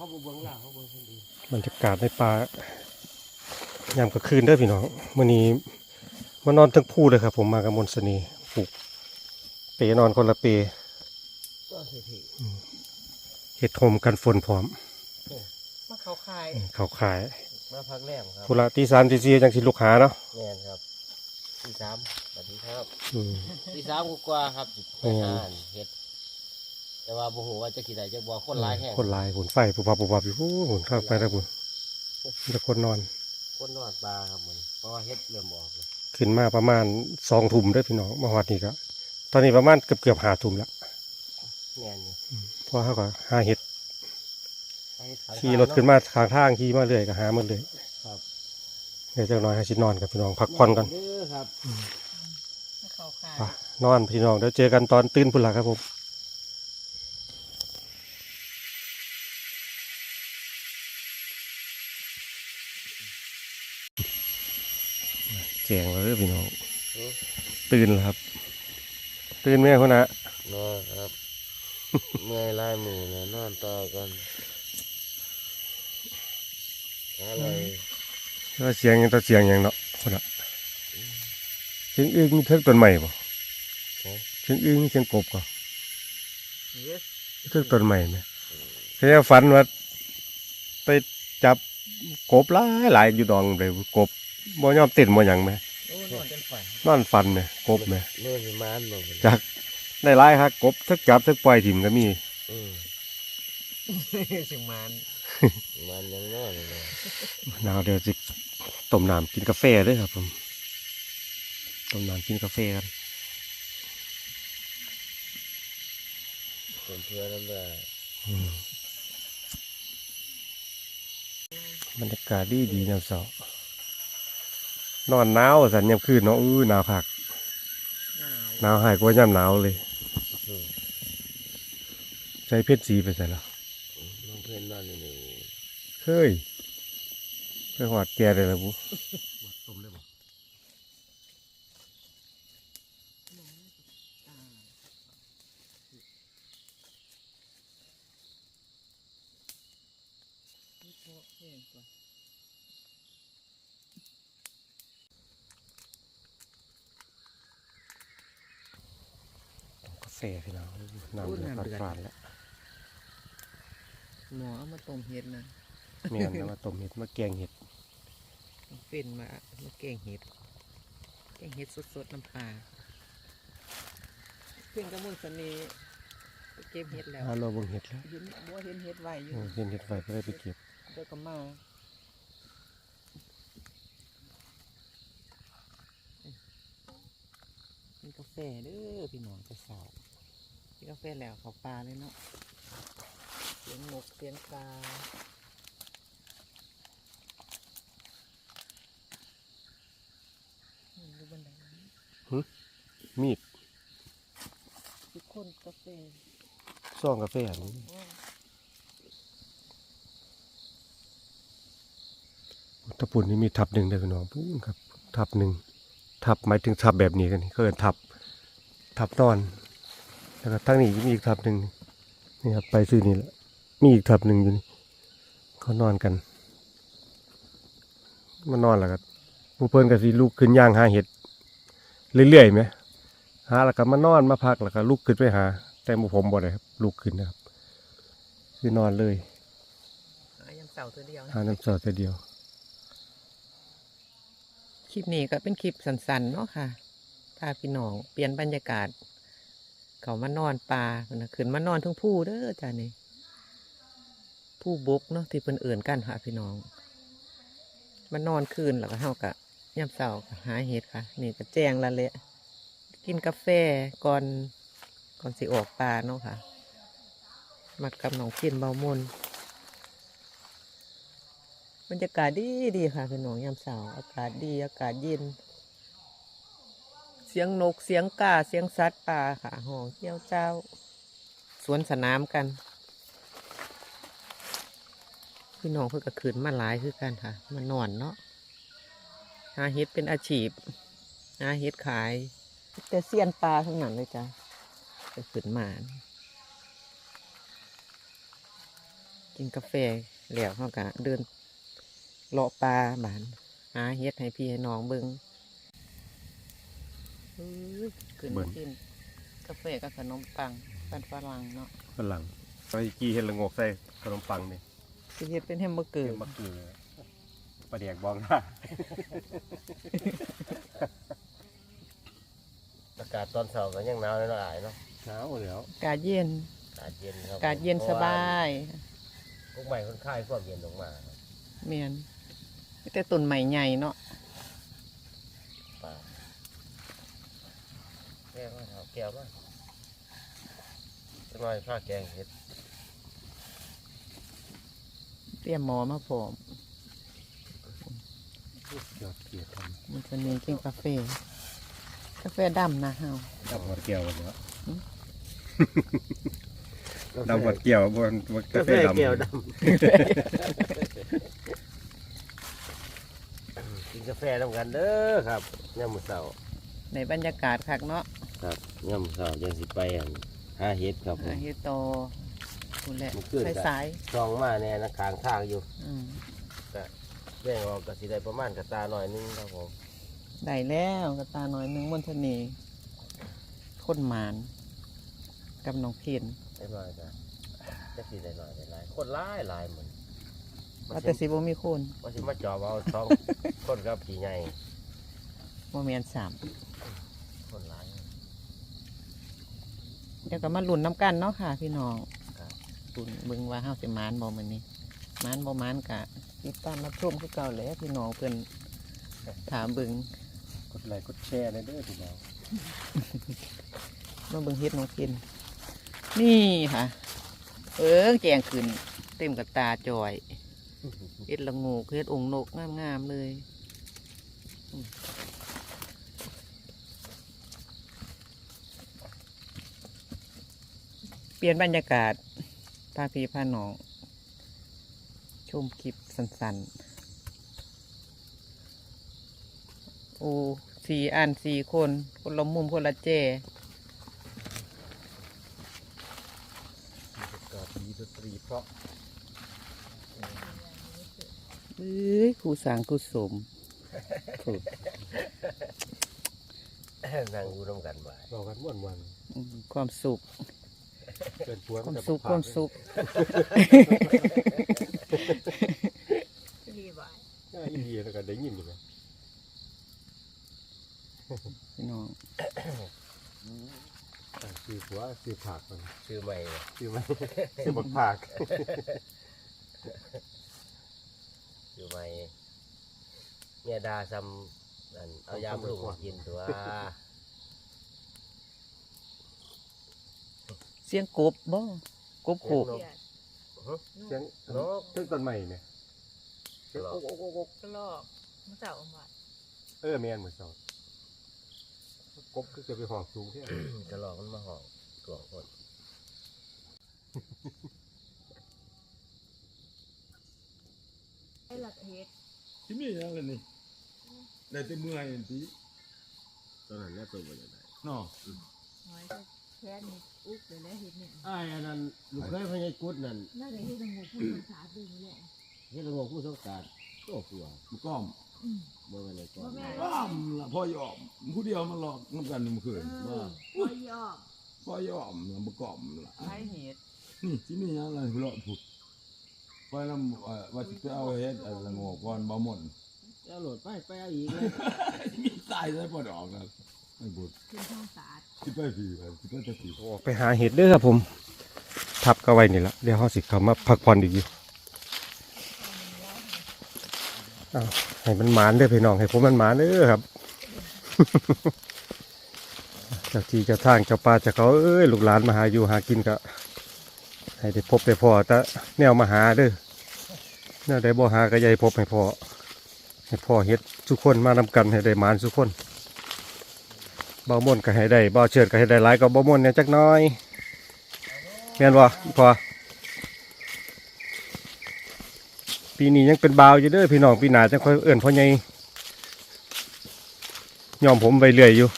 เขาบ่เบิ่งล่างเขาเบิ่งคนดีบรรยากาศในป่ายามกลางคืนเด้อพี่น้องมื้อนี้มานอนทั้งผู้เลยครับ ผมมากับมนต์เสน่ห์ปลูกเปนอนคนละเปก็เท่เฮ็ดโฮมกันฝนพร้อมๆมาเขาคายเขาขายมาพักแรมครับธุระตีสามตีสี่จังสิลูกหาเนาะแม่นครับที่สามสวัสดีครับอืมที่สามกว่าๆครับไปอืมหาเฮ็ด แต่ว่าบ่ฮู้ว่าจะกี่ใดจะบ่คนหลายแห้งคนหลายหุ่นไฟปุบปับปุบปับอยู่โอ้หุ่นเข้าไปแล้วบุญมีแต่คนนอน คนนอดปลาครับมื้อนี้เพราะว่าเฮ็ดเริ่มออกแล้วขึ้นมาประมาณสองทุ่มเด้อพี่น้องมาฮอดนี่ก็ตอนนี้ประมาณเกือบเกือบหาทุ่มแล้วแม่นอยู่เพราะเขาก็หาเห็ดไปเฮ็ดขายขี่รถขึ้นมาทางทางขี่มาเรื่อยก็หามาเลยครับเดี๋ยวจักหน่อยให้สินอนกับพี่น้องพักผ่อนกันเด้อครับมาเข้าคายไปนอนพี่น้องเดี๋ยวเจอกันตอนตื่นพุ่นละครับผม แจงแล้วเด้อพี่น้องอือตื่นแล้วครับ ตื่นแม่คนนะนอนครับ เมื่อยลายมือแล้วนอนต่อกันอะไรแล้วเสียงยังตัวเสียงยังเนาะคนละเสียงอึ้งเทิงต้นใหม่บ่เสียงอึ้งเสียงกบก็เยสเทิงต้นใหม่ไหมแค่ฝันว่าไปจับกบหลายหลายอยู่ดองเลยกบ บ่ยอมติดบ่หยังไหมโอ้นอนจนฝันนอนฟันไหมกบไหมเมื่อสิมานบ่เป็นจากได้หลายครับกบทึกจับทึกปล่อยถิ่มก็มีอืมสิมานมันยังนอนอยู่เลยหนาวเดี๋ยวสิต้มน้ำกินกาแฟเด้วยครับผมต้มน้ำกินกาแฟกันเป็นเพื่อนนั่นแหละอืมบรรยากาศดีดีๆยามเช้า นอนหนาวสันยามคืนเนาะอื้อหนาวคักหนาวหนาวหายกว่ายามหนาวเลยอืมใช้เพชรสีไปใส่แล้วน้องเพื่อนนอนอยู่นี่เฮ้ยไปหอดแกเลยละบุต้มได้บ่ กาแฟพี่น้องน้ำเดือดฝาดๆแล้วหมอเอามาต้มเห็ดนะเมียนแล้วมาต้มเห็ดมาแกงเห็ดเป็นมามาแกงเห็ดแกงเห็ดสดๆน้ำปลาเพื่อนกระมุนสนีไปเก็บเห็ดแล้วเอาเราเบิ่งเห็ดแล้วเห็นบัวเห็นเห็ดไว้อยู่เออเห็นเห็ดไฟก็ได้ไปเก็บเดี๋ยวก็มากินกาแฟเด้อพี่น้องจะสาว กินกาแฟแล้วเขาปลาเลยเนาะเสียงนกเสียงปลาอืมดูบันไดนี้มีดทุกคนกาแฟซ่องกาแฟอันนี้ว้าวตะปุ่นนี่มีทับหนึ่งได้พี่น้องพูนครับ ทับหนึ่งทับหมายถึงทับแบบนี้กันนี่เขาเรียกทับ ทับนอน แล้วก็ทั้งนี้มีอีกทับหนึ่งนี่ครับไปซื้อนี่แหละมีอีกทับหนึ่งอยู่นี่เขานอนกันมานอนแล้วก็ผู้เพิ่นก็สิลุกขึ้นย่างหาเห็ดเรื่อยๆไหมหาแล้วก็มานอนมาพักแล้วก็ลุกขึ้นไปหา แต่หมู่ผมบ่ได้ครับลุกขึ้นนะครับคือนอนเลยหายังเสาตัวเดียวนะหาน้ำสอดแต่เดียวคลิปนี้ก็เป็นคลิปสั้นๆเนาะค่ะพาพี่น้องเปลี่ยนบรรยากาศ เขามานอนป่าพุ่นนะขึ้นมานอนทั้งผู้เด้อจ้านี่ผู้บกเนาะที่เพิ่นเอื่นกันค่ะพี่น้องมานอนคืนแล้วก็เฮากะย่ำเสาก็หาเห็ดค่ะ นี่ก็แจ้งละเละ กินกาแฟก่อนก่อนสิออกป่าเนาะค่ะมากับน้องกินเบามนบรรยากาศดีดีค่ะพี่น้องยามเสาอากาศดีอากาศเย็น เสียงนกเสียงกาเสียงสัตว์ป่าค่ะห้องเที่ยวเจ้า สวนสนามกัน พี่น้องเพื่อก็ขืนมาหลายคือกันค่ะ มานอนเนาะหาเฮ็ดเป็นอาชีพหาเฮ็ดขาย แต่เสียนปลาทั้งนั้นเลยจ้ะไปขืนมานกินกาแฟแล้วเขาก็เดินเลาะปลาบานหาเฮ็ดให้พี่ให้น้องเบิงอื้อ ขึ้นเบิ่งกิน กาแฟกับขนมปังปันฝรั่งเนาะฝรั่งไปกี้เห็ดละโงกใส่ขนมปังนี่สิเฮ็ดเป็นแฮมเบอร์เกอเกี่ร์ยวมะเขือปลาแดกบองหน้าอากาศตอนเช้าก็ยังหนาวเลยเนาะอายเนาะหนาวแล้วอากาศเย็นอากาศเย็นครับอากาศเย็นสบายพวกใหม่คนค่ายความเย็นลงมาครับเมียนมีแต่ต้นใหม่ใหญ่เนาะ ป่าแก้วมาเถาแก้วมาจะมาผ้าแกงเห็ดเตรียมหมอมาพร้อมยอดเกียรติทมันจะมีกินกาแฟกาแฟดำนะเฮาำดำหมดแก้วแล้วหืมดำหมดแก้วบนบนกาแฟดำแก้วดำกินกาแฟทำกันเด้อครับย่ำมื้อเช้าในบรรยากาศคักเนาะ ครับย่ำมื้อเช้ายังสิไปอั่นหาเห็ดครับผมเฮดโตคุณแหละมันขึ้น สายจ้ะสายซองมาแน่นะขางทางอยู่ๆอืมแบ่งออกก็สิได้ประมาณกระตาหน่อยนึงครับผมได้แล้วกระตาหน่อยหนึงมนทนีคนหมานกับน้องเพียนได้หน่อยจ้ะจะสิได้หน่อยได้หลายคนหลายหลายเหมือนว่าแต่สิบ่มีคนว่าสิมาจอบเอาสอง คนกับผีใหญ่บ่แม่นสามคนหลาย เดี๋ยวก็มาลุ้นน้ำกันเนาะค่ะ พี่น้องครับลุ้นเบิ่งว่าเฮาสิหมานบ่มื้อนี้หมานบ่หมานกะติดตามรับชมคือเก่าแหล้วพี่น้องเพิ่นถามเบิ่งกดไลค์กดแชร์ได้เด้อพี่น้องมาเบิ่งเฮ็ดน้องเพียนนี่ค่ะ เอิ้งแจงขึ้น เต็มกับตาจอยเฮ็ดละโงกเฮ็ดองค์นกงามๆเลยอืม เปลี่ยนบรรยากาศพาพี่พาน้อง ชมคลิปสั้นๆ โอ้สี่อันสี่คน คนละมุมคนละเจกาดีดนตรีเพราะเอ้ยครูสางครูสมฝึกนั่งอยู่ร่วมกันบ่ายเรากันม่วนวันอืมความสุข เกินตัวความสุขความสุขง่ายดีแล้วก็ได้ยินอยู่ไหมพี่น้องอ่าคือหัวคือผักมันชื่อใหม่คือมันคือบักผักชื่อใหม่เนี่ยดาซ้ำอันเอายามลูกมากินตัว เสียงกบบ่กบโขกเสียงนกเสียงต้นใหม่เนี่ยเสียงหรอโอ๊กโอ๊กโอ๊กโอ๊กกระลอกมันเจ้าอมวัดเออแมนเหมือนสองกบก็จะไปห้องสูงแค่จะหลอกมันมาห้องตัวคนไอ้หลักเฮ็ดที่มีอะไรนี่ได้แต่เมื่อยอันที่ตอนนั้นเนี่ยตัวมันยังไงเนาะน้อยก็ แค่นี้อุ๊บเลยแล้วเฮ็ดเนี่ยอ้ายอันนั้นลูกเคยพญายกุดนั่นน่าจะเฮ็ดงงพูดภาษาดึงแหละเฮ็ดระบบผู้สงการโอ้กลัวมันก้อมอืมเมื่อวันไหนก่อนบ่แม่ก้อมล่ะพ่อยอมผู้เดียวมันหลอกน้ำกันเมื่อคืเอนอว่าพอยอมพ่อยอมล่ะมันก้อมล่ะใช้เห็ดนี่ที่นี่ยังอะไรหลอกผุดไปนำเอ่อว่าจะไปเอาเฮ็ดอะไรงอกก่อนบ่หม่นจะโหลดไปไปเอาอีกเลยมีสายใส่บ่ดอกนะ ไอ้บุตรคือช่องสาดสิไปผีไปสิไปจะผีออกไปหาเห็ดเด้อครับผม ทับก็ไว้นี่ละเดี๋ยวเขาสิเขามาพักผ่อนอีกอยู่อ้าวให้มันหมานเด้อพี่น้องให้ผมมันหมานเด้อครับ เจ้าที่เจ้าทางเจ้าป่าเจ้าเขาเอ้ยลูกหลานมาหาอยู่หากินก็ให้ได้พบได้พอแต่แนวมาหาเด้อแนวได้บ่หาก็อย่าให้พบให้พอให้พ่อเฮ็ดทุกคนมานำกันให้ได้หมานทุกคน บ่ม่วนก็ให้ได้บ่เชิดก็ให้ได้หลายก็บ่ม่วนเนี่ยจักหน้อยแม่นบ่พอปีนี้ยังเป็นบ่าวอยู่เด้อพี่น้องปีหน้าจังค่อยเอิ้นพ่อใหญ่ยอมผมไปเรื่อยอยู่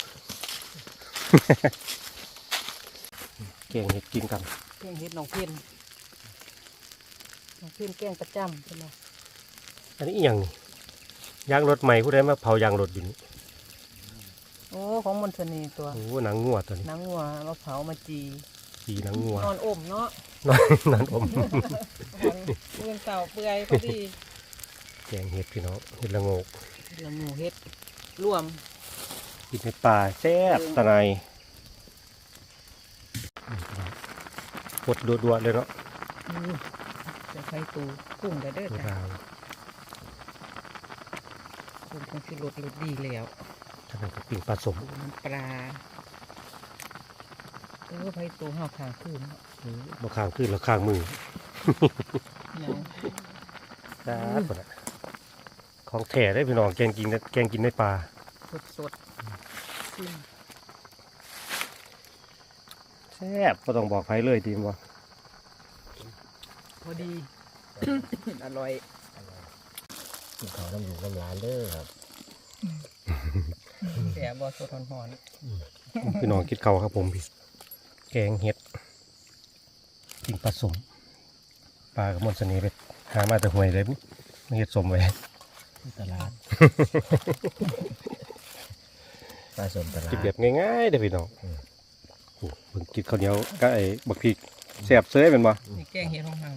เก่งเห็ดกินกันแกงเห็ดน้องเพียนขึ้นแกงประจำใช่ไหมอันนี้อหย่างนี่ยางรถใหม่ผู้ใดมาเผายางรถอยู่นี่ โอ้ ของมนต์เสน่ห์ตัว โอ้หนังงัวตัวนี้หนังวัวมาเผามาจี สีหนังงัวนอนอมเนาะนอนนอนอมวันเงินเก่าเปื่อยพอดีแกงเห็ดพี่น้องเห็ดละโงกเดี๋ยวหมูเฮ็ดรวมกินในป่าแซ่บตะไนปดดัวๆเลยเนาะจะใช้ตูกุ้งได้เด้อตัวจ้ะดาว กุ้งคงสิลดลดดีแล้ว ทำไมกับปิ่งปลาสมมันปลาเออไผตูเฮาขางคืนเนาะบข้างขึ้นแล้วข้างมือหยังจ้าปะน่ะของแท้ได้พี่น้องแกงกินในแกงกินในป่าสดสดๆอืมแซ่บก็ต้องบอกใครเลยทีมว่าพอดี อร่อยกินข้าวน้ำอยู่น้ำร้านเด้อครับแซ่ บบ่สดหอนพี่น้องกินเขาวครับผมพี่แกงเห็ดปิ่งปลาสมปลากระมวลเสน่ห์ไปหามาแต่ห่วยเลยไม่เห็ดสมไว้ที่ตลาดปลาสมตลาดกินแบบง่ายๆเด้อพี่น้องโอ้เพิ่งกินข้าวเหนียวก็ไอ้บักพริกแซ่บเซ้ยเป็นบ่ๆนี่แกงเห็ดของเฮา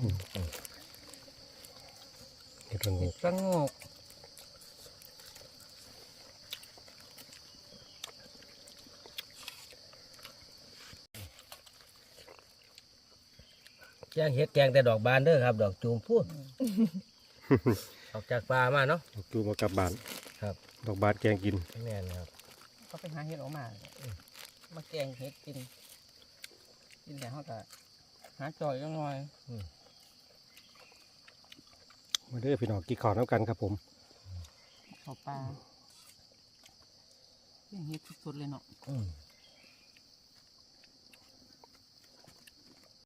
เห็ดละโงเห็ดกปลาโงก แกงเฮ็ดแกงแต่ดอกบานเด้อครับ ดอกจูมพูดออกจากป่ามาเนาะดูมากลับบ้านครับ ดอกบานแกงกินแม่นครับเขาไปหาเห็ดออกมามาแกงเห็ดกิน กินแล้วเขาก็หาจอยจังหน่อยมาเด้อพี่น้องกินข้าวน้ำกันครับผมข้าวปลาแกงเห็ดสดๆเลยเนาะอืม